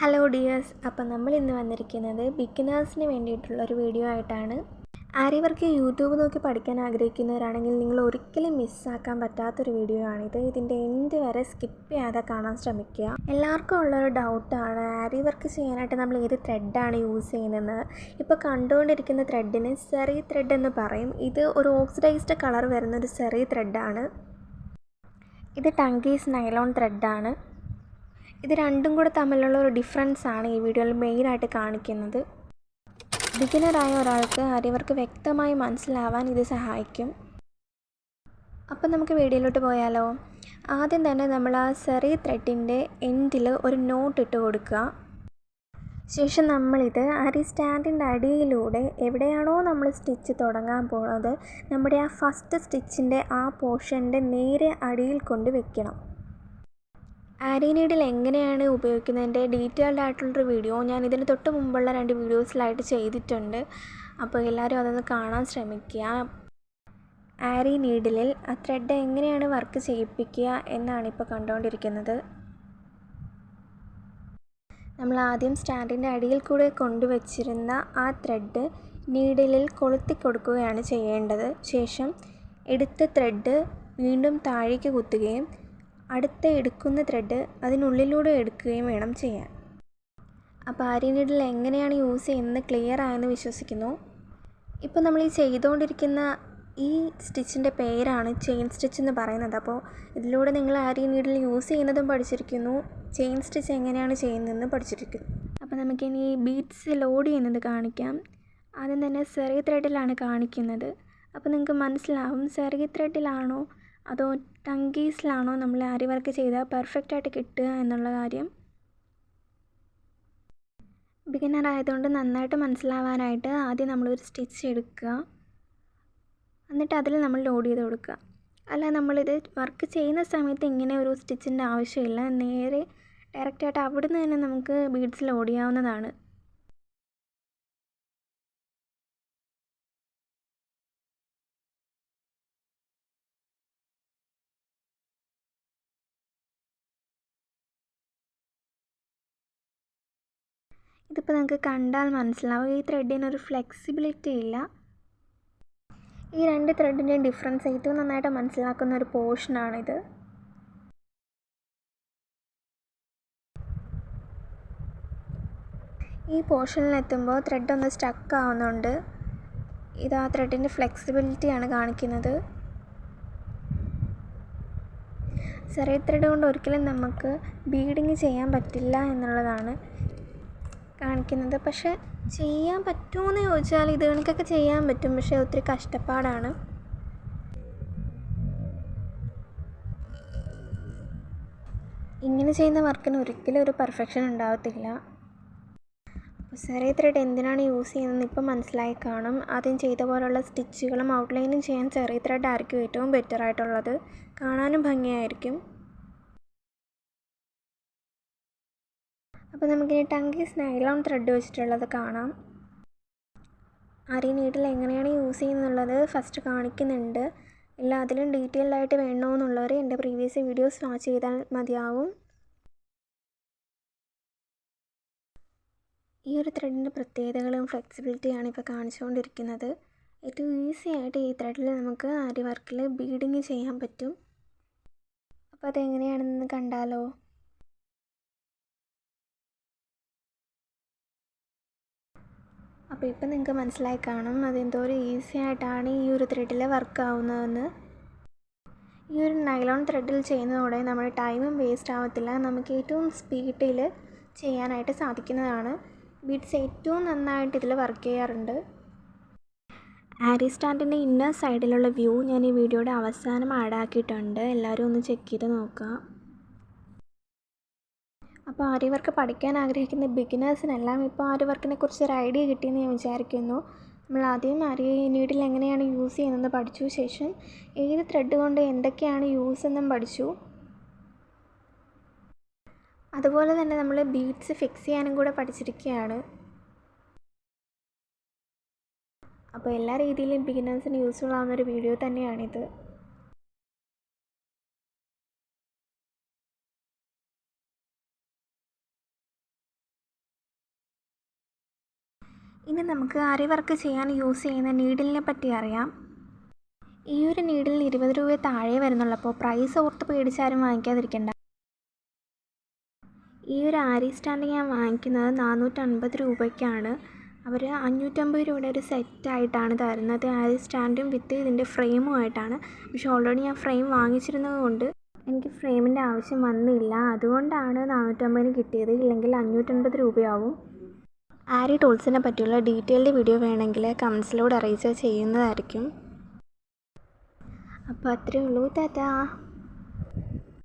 Hello dears അപ്പം നമ്മൾ ഇന്ന് വന്നിരിക്കുന്നത് ബിഗിനേഴ്സിന് വേണ്ടിയിട്ടുള്ള ഒരു വീഡിയോ ആയിട്ടാണ്. ആര്യവർക്ക് യൂട്യൂബ് നോക്കി പഠിക്കാൻ ആഗ്രഹിക്കുന്നവരാണെങ്കിൽ നിങ്ങൾ ഒരിക്കലും മിസ്സാക്കാൻ പറ്റാത്തൊരു വീഡിയോ ആണിത് ഇതിന്റെ എൻഡ് വരെ സ്കിപ്പ് ചെയ്യാതെ കാണാൻ ശ്രമിക്കുക. എല്ലാവർക്കും ഉള്ളൊരു ഡൗട്ടാണ് ആരി വർക്ക് ചെയ്യാനായിട്ട് നമ്മൾ ഏത് ത്രെഡാണ് യൂസ് ചെയ്യുന്നത്? ഇപ്പോൾ കണ്ടുകൊണ്ടിരിക്കുന്ന ത്രെഡിന് സെറി ത്രെഡ് എന്ന് പറയും. ഇത് ഒരു ഓക്സിഡൈസ്ഡ് കളർ വരുന്ന ഒരു സെറി ത്രെഡാണ് ഇത് ടങ്കീസ് നൈലോൺ ത്രെഡാണ് ഇത് രണ്ടും കൂടെ തമ്മിലുള്ള ഒരു ഡിഫറൻസ് ആണ് ഈ വീഡിയോയിൽ മെയിനായിട്ട് കാണിക്കുന്നത്. ബിഗിനറായ ഒരാൾക്ക് അറിവർക്ക് വ്യക്തമായി മനസ്സിലാവാൻ ഇത് സഹായിക്കും. അപ്പം നമുക്ക് വീഡിയോയിലോട്ട് പോയാലോ. ആദ്യം തന്നെ നമ്മൾ ആ സെറി ത്രെഡിന്റെ എൻഡിൽ ഒരു നോട്ട് ഇട്ട് കൊടുക്കുക. ശേഷം നമ്മളിത് അരി സ്റ്റാൻഡിന്റെ അടിയിലൂടെ എവിടെയാണോ നമ്മൾ സ്റ്റിച്ച് തുടങ്ങാൻ പോകുന്നത് നമ്മുടെ ആ ഫസ്റ്റ് സ്റ്റിച്ചിന്റെ ആ പോർഷന്റെ നേരെ അടിയിൽ കൊണ്ട് വെക്കണം. ആരി നീഡിൽ എങ്ങനെയാണ് ഉപയോഗിക്കുന്നതിന്റെ ഡീറ്റെയിൽഡ് ആയിട്ടുള്ളൊരു വീഡിയോ ഞാൻ ഇതിന് തൊട്ട് മുമ്പുള്ള രണ്ട് വീഡിയോസിലായിട്ട് ചെയ്തിട്ടുണ്ട്. അപ്പോൾ എല്ലാവരും അതൊന്ന് കാണാൻ ശ്രമിക്കുക. ആരി നീഡിലിൽ ആ ത്രെഡ് എങ്ങനെയാണ് വർക്ക് ചെയ്യിപ്പിക്കുക എന്നാണ് ഇപ്പോൾ കണ്ടുകൊണ്ടിരിക്കുന്നത്. നമ്മൾ ആദ്യം സ്റ്റാൻഡിന്റെ അടിയിൽ കൂടെ കൊണ്ടുവച്ചിരുന്ന ആ ത്രെഡ് നീഡിലിൽ കൊളുത്തി കൊടുക്കുകയാണ് ചെയ്യേണ്ടത്. ശേഷം എടുത്ത ത്രെഡ് വീണ്ടും താഴേക്ക് കുത്തുകയും അടുത്ത എടുക്കുന്ന ത്രെഡ് അതിനുള്ളിലൂടെ എടുക്കുകയും വേണം ചെയ്യാൻ. അപ്പോൾ ആരി നീഡിൽ എങ്ങനെയാണ് യൂസ് ചെയ്യുന്നത് ക്ലിയർ ആയെന്ന് വിശ്വസിക്കുന്നു. ഇപ്പോൾ നമ്മൾ ഈ ചെയ്തുകൊണ്ടിരിക്കുന്ന ഈ സ്റ്റിച്ചിന്റെ പേരാണ് ചെയിൻ സ്റ്റിച്ച് എന്ന് പറയുന്നത്. അപ്പോൾ ഇതിലൂടെ നിങ്ങൾ ആരി നീഡിൽ യൂസ് ചെയ്യുന്നതും പഠിച്ചിരിക്കുന്നു. ചെയിൻ സ്റ്റിച്ച് എങ്ങനെയാണ് ചെയ്യുന്നതെന്ന് പഠിച്ചിരിക്കുന്നു. അപ്പോൾ നമുക്കിനി ബീഡ്സ് ലോഡ് ചെയ്യുന്നത് കാണിക്കാം. ആദ്യം തന്നെ സെറി ത്രെഡിലാണ് കാണിക്കുന്നത്. അപ്പോൾ നിങ്ങൾക്ക് മനസ്സിലാവും സെറി ത്രെഡിലാണോ അതോ ടങ്കീസിലാണോ നമ്മൾ ആരി വർക്ക് ചെയ്താൽ പെർഫെക്റ്റ് ആയിട്ട് കിട്ടുക എന്നുള്ള കാര്യം? ബിഗിനർ ആയതുകൊണ്ട് നന്നായിട്ട് മനസ്സിലാവാനായിട്ട് ആദ്യം നമ്മളൊരു സ്റ്റിച്ച് എടുക്കുക. എന്നിട്ട് അതിൽ നമ്മൾ ലോഡ് ചെയ്ത് കൊടുക്കുക. അല്ല നമ്മളിത് വർക്ക് ചെയ്യുന്ന സമയത്ത് ഇങ്ങനെ ഒരു സ്റ്റിച്ചിന്റെ ആവശ്യമില്ല. നേരെ ഡയറക്റ്റായിട്ട് അവിടുന്ന് തന്നെ നമുക്ക് ബീഡ്സ് ലോഡ് ചെയ്യാവുന്നതാണ്. ഇതിപ്പോൾ നിങ്ങൾക്ക് കണ്ടാൽ മനസ്സിലാവും. ഈ ത്രെഡിനൊരു ഫ്ലെക്സിബിലിറ്റി ഇല്ല. ഈ രണ്ട് ത്രെഡിന്റെയും ഡിഫറൻസ് ഏറ്റവും നന്നായിട്ട് മനസ്സിലാക്കുന്ന ഒരു പോർഷനാണിത് ഈ പോർഷനിലെത്തുമ്പോൾ ത്രെഡ് ഒന്ന് സ്റ്റക്ക് ആവുന്നുണ്ട്. ഇത് ആ ത്രെഡിന്റെ ഫ്ലെക്സിബിലിറ്റിയാണ് കാണിക്കുന്നത്. ചെറിയ ത്രെഡ് കൊണ്ട് ഒരിക്കലും നമുക്ക് ബീഡിങ് ചെയ്യാൻ പറ്റില്ല എന്നുള്ളതാണ്. കാണിക്കുന്നത്. പക്ഷെ ചെയ്യാൻ പറ്റുമോയെന്ന് ചോദിച്ചാൽ ഇത് കണക്കൊക്കെ ചെയ്യാൻ പറ്റും. പക്ഷേ ഒത്തിരി കഷ്ടപ്പാടാണ്. ഇങ്ങനെ ചെയ്യുന്ന വർക്കിന് ഒരിക്കലും ഒരു പെർഫെക്ഷൻ ഉണ്ടാകത്തില്ല അപ്പോൾ ചെറിയ ത്രെഡ് എന്തിനാണ് യൂസ് ചെയ്യുന്നതെന്ന് ഇപ്പം മനസ്സിലായി കാണും. ആദ്യം ചെയ്ത പോലുള്ള സ്റ്റിച്ചുകളും ഔട്ട്ലൈനും ചെയ്യാൻ ചെറിയ ത്രെഡ് ആയിരിക്കും ഏറ്റവും ബെറ്റർ ആയിട്ടുള്ളത് കാണാനും ഭംഗിയായിരിക്കും. അപ്പോൾ നമുക്കിനി ടങ്കീസ് നൈലോൺ ത്രെഡ് വെച്ചിട്ടുള്ളത് കാണാം. അരി നീഡിൽ എങ്ങനെയാണ് യൂസ് ചെയ്യുന്നുള്ളത് ഫസ്റ്റ് കാണിക്കുന്നുണ്ട്. എല്ലാത്തിലും ഡീറ്റെയിൽഡ് ആയിട്ട് വേണമെന്നുള്ളവർ എന്റെ പ്രീവിയസ് വീഡിയോസ് വാച്ച് ചെയ്താൽ മതിയാവും. ഈ ഒരു ത്രെഡിന്റെ പ്രത്യേകതകളും ഫ്ലെക്സിബിലിറ്റിയാണ് ഇപ്പോൾ കാണിച്ചുകൊണ്ടിരിക്കുന്നത്. ഏറ്റവും ഈസി ആയിട്ട് ഈ ത്രെഡിൽ നമുക്ക് ആരി വർക്കിൽ ബീഡിങ് ചെയ്യാൻ പറ്റും. അപ്പോൾ അതെങ്ങനെയാണെന്ന് കണ്ടാലോ? അപ്പോൾ ഇപ്പം നിങ്ങൾക്ക് മനസ്സിലായി കാണും അതെന്തോരം ഈസി ആയിട്ടാണ് ഈ ഒരു ത്രെഡിൽ വർക്ക് ആവുന്നതെന്ന്. ഈ ഒരു നൈലോൺ ത്രെഡിൽ ചെയ്യുന്നതോടെ നമ്മുടെ ടൈമും വേസ്റ്റ് ആവത്തില്ല. നമുക്ക് ഏറ്റവും സ്പീഡിൽ ചെയ്യാനായിട്ട് സാധിക്കുന്നതാണ്. ബീഡ്സ് ഏറ്റവും നന്നായിട്ട് ഇതിൽ വർക്ക് ചെയ്യാറുണ്ട്. ആരി സ്റ്റാൻഡിന്റെ ഇന്നർ സൈഡിലുള്ള വ്യൂ ഞാൻ ഈ വീഡിയോയുടെ അവസാനം ആഡ് ആക്കിയിട്ടുണ്ട്. എല്ലാവരും ഒന്ന് ചെക്ക് ചെയ്ത് നോക്കുക അപ്പോൾ ആര്യ വർക്ക് പഠിക്കാൻ ആഗ്രഹിക്കുന്ന ബിഗിനേഴ്സിനെല്ലാം ഇപ്പോൾ ആര്യ വർക്കിനെ കുറിച്ച് ഒരു ഐഡിയ കിട്ടിയെന്ന് ഞാൻ വിചാരിക്കുന്നു. നമ്മൾ ആദ്യം ആര്യ നീഡിൽ എങ്ങനെയാണ് യൂസ് ചെയ്യുന്നതെന്ന് പഠിച്ചു. ശേഷം ഏത് ത്രെഡ് കൊണ്ട് എന്തൊക്കെയാണ് യൂസ് എന്നും പഠിച്ചു. അതുപോലെ തന്നെ നമ്മൾ ബീഡ്സ് ഫിക്സ് ചെയ്യാനും കൂടെ പഠിച്ചിരിക്കുകയാണ്. അപ്പോൾ എല്ലാ രീതിയിലും ബിഗിനേഴ്സിന് യൂസ്ഫുൾ ആവുന്ന ഒരു വീഡിയോ തന്നെയാണിത്. ഇനി നമുക്ക് അരി വർക്ക് ചെയ്യാൻ യൂസ് ചെയ്യുന്ന നീഡിലിനെ പറ്റി അറിയാം. ഈ ഒരു നീഡിലിന് ഇരുപത് രൂപ താഴെ വരുന്നുള്ളപ്പോൾ പ്രൈസ് ഓർത്ത് പേടിച്ചാരും വാങ്ങിക്കാതിരിക്കണ്ട. ഈ ഒരു ആരി സ്റ്റാൻഡ് ഞാൻ വാങ്ങിക്കുന്നത് നാനൂറ്റൻപത് രൂപയ്ക്കാണ്. അവർ അഞ്ഞൂറ്റമ്പത് രൂപയുടെ ഒരു സെറ്റായിട്ടാണ് തരുന്നത്. ആരി സ്റ്റാൻഡും വിത്ത് ഇതിന്റെ ഫ്രെയിമും ആയിട്ടാണ്. പക്ഷേ ഓൾറെഡി ഞാൻ ഫ്രെയിം വാങ്ങിച്ചിരുന്നത് കൊണ്ട് എനിക്ക് ഫ്രെയിമിന്റെ ആവശ്യം വന്നില്ല. അതുകൊണ്ടാണ് നാനൂറ്റമ്പതിന് കിട്ടിയത്. ഇല്ലെങ്കിൽ അഞ്ഞൂറ്റൻപത് രൂപയാവും. ആരി ടൂൾസിനെ പറ്റിയുള്ള ഡീറ്റെയിൽഡ് വീഡിയോ വേണമെങ്കിൽ കമൻസിലൂടെ അറിയിച്ച് ചെയ്യുന്നതായിരിക്കും. അപ്പോൾ അത്രയേ ഉള്ളൂ. ടാറ്റാ.